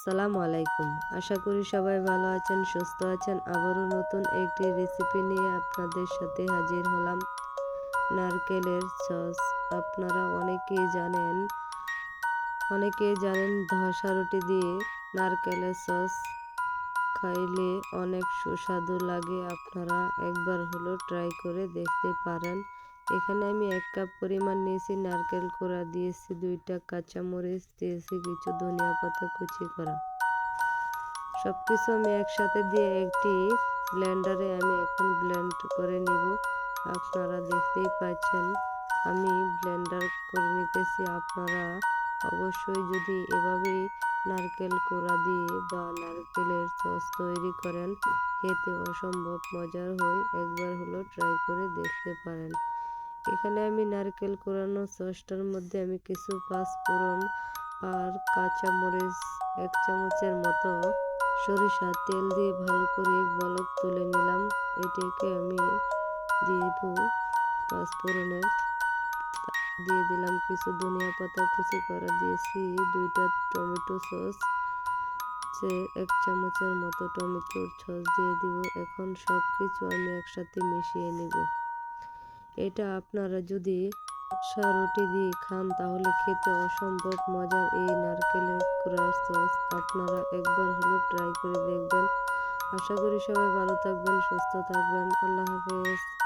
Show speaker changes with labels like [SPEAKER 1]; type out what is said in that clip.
[SPEAKER 1] আসসালামু আলাইকুম। আশা করি সবাই ভালো আছেন, সুস্থ আছেন। আবারও নতুন একটি রেসিপি নিয়ে আপনাদের সাথে হাজির হলাম। নারকেলের সস আপনারা অনেকেই জানেন অনেকেই জানেন ধসা রুটি দিয়ে নারকেলের সস খাইলে অনেক সুস্বাদু লাগে। আপনারা একবার হলো ট্রাই করে দেখতে পারেন। এখানে আমি এক কাপ পরিমাণ নিয়েছি নারকেল কোড়া, দিয়েছি দুইটা কাঁচামরিচ, দিয়েছি কিছু ধনিয়া পাতা, কুচি করা। সব কিছু আমি একসাথে দিয়ে একটি ব্লেন্ডারে আমি এখন ব্লেন্ড করে নিব। আপনারা দেখতেই পাচ্ছেন, আমি ব্লেন্ডার করে নিতেছি। আপনারা অবশ্যই যদি এভাবেই নারকেল কোড়া দিয়ে বা নারকেলের সস তৈরি করেন, খেতে অসম্ভব মজার হয়। একবার হলো ট্রাই করে দেখতে পারেন। এখানে আমি নারকেল কোরানো সসটার মধ্যে আমি কিছু পাঁচফোড়ন আর কাঁচা মরিচ এক চামচের মতো সরিষা তেল দিয়ে ভালো করে বলক তুলে নিলাম। এটাকে আমি দিয়ে দেবো পাঁচফোড়নের দিয়ে দিলাম, কিছু ধনিয়া পাতা কুচি করা দিয়েছি, দুইটা টমেটো সস, সে এক চামচের মতো টমেটোর সস দিয়ে দিব। এখন সব কিছু আমি একসাথে মিশিয়ে নেব। এটা আপনারা যদি রুটি দিয়ে খান, তাহলে খেতে অসম্ভব মজার এই নারকেলের কুড়ার সস। আপনারা একবার হলেও ট্রাই করে দেখবেন। আশা করি সবাই ভালো থাকবেন, সুস্থ থাকবেন। আল্লাহ হাফেজ।